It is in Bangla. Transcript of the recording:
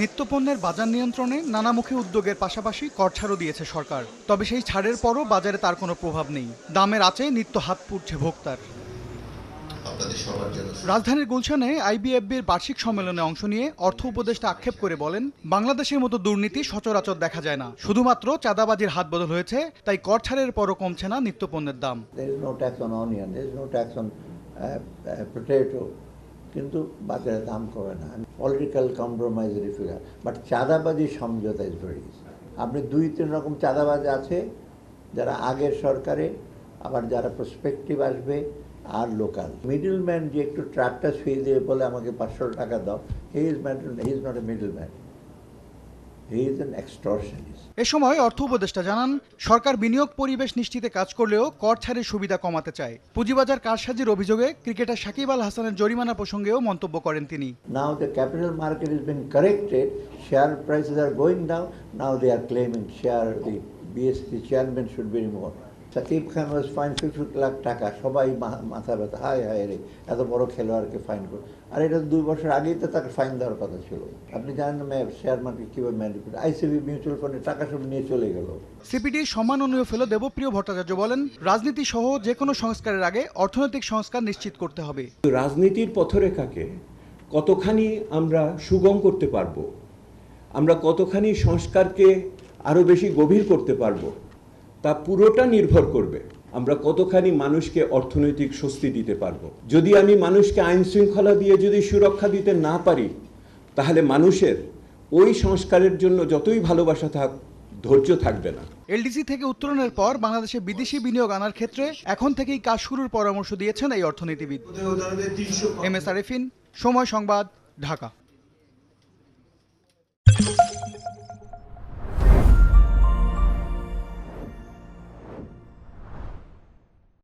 নিত্যপণ্যের বাজার নিয়ন্ত্রণে নানামুখী উদ্যোগের পাশাপাশি কর ছাড়ও দিয়েছে সরকার। তবে সেই ছাড়ের পরও বাজারে তার কোনো প্রভাব নেই। দামের আঁচে নিত্য হাত পুড়ছে ভোক্তার। আপনাদের সবার জন্য রাজধানীর গুলশানে আইবিএফবির বার্ষিক সম্মেলনে অংশ নিয়ে অর্থ উপদেষ্টা আক্ষেপ করে বলেন বাংলাদেশের মতো দুর্নীতি সচরাচর দেখা যায় না। শুধুমাত্র চাঁদাবাজির হাত বদল হয়েছে তাই কর ছাড়ের পরও কমছে না নিত্যপণ্যের দাম। কিন্তু বাজারে দাম কমে না। পলিটিক্যাল কম্প্রোমাইজ ফিগার বাট চাঁদাবাজি সমঝোতা ইজ ভেরি আপনি দুই, তিন রকম চাঁদাবাজ আছে, যারা আগের সরকারে, আবার যারা প্রসপেক্টিভ আসবে, আর লোকাল মিডল ম্যান যে একটু ট্রাকটা শুয়ে দিয়ে বলে আমাকে পাঁচশো টাকা দাও he is man he is not a middle man he is an extortionist এ সময় অর্থ উপদেষ্টা জানান সরকার বিনিয়োগ পরিবেশ নিশ্চিতে কাজ করলেও কর ছাড়ের সুবিধা কমাতে চায় পুঁজিবাজার কারসাজির অভিযোগে ক্রিকেটার সাকিব আল হাসানের জরিমানা প্রসঙ্গেও মন্তব্য করেন তিনি Now the capital market has been corrected, share prices are going down, now they are claiming share, the BSC chairman should be removed. Saqib Khan was fined fifty lakh টাকা সবাই মাথা ব্যথা হায় হায় রে এত বড় খেলোয়াড়কে ফাইন করে আর এটা দুই বছর আগেই তো তাকে ফাইন দেওয়ার কথা ছিল। আপনি জানেন না শেয়ার মার্কেট কীভাবে ম্যানিপুলেট আইসিবি মিউচুয়াল ফান্ডে টাকা সব নিয়ে চলে গেল। সিপিডির সম্মাননীয় ফেলো দেবপ্রিয় ভট্টাচার্য বলেন রাজনীতি সহ যে কোনো সংস্কারের আগে অর্থনৈতিক সংস্কার নিশ্চিত করতে হবে। রাজনীতির পথরেখাকে কতখানি আমরা সুগম করতে পারব আমরা কতখানি সংস্কারকে আরও বেশি গভীর করতে পারব তা পুরোটা নির্ভর করবে। আমরা কতখানি মানুষকে অর্থনৈতিক স্বস্তি দিতে পারব। যদি আমি মানুষকে আইন শৃঙ্খলা দিয়ে যদি সুরক্ষা দিতে না পারি তাহলে মানুষের ওই সংস্কারের জন্য যতই ভালোবাসা থাক ধৈর্য থাকবে না। এলডিসি থেকে উত্তরণের পর বাংলাদেশে বিদেশি বিনিয়োগ আনার ক্ষেত্রে এখন থেকেই কাজ শুরুর পরামর্শ দিয়েছেন এই অর্থনীতিবিদ। এম এস আরিফিন সময় সংবাদ ঢাকা।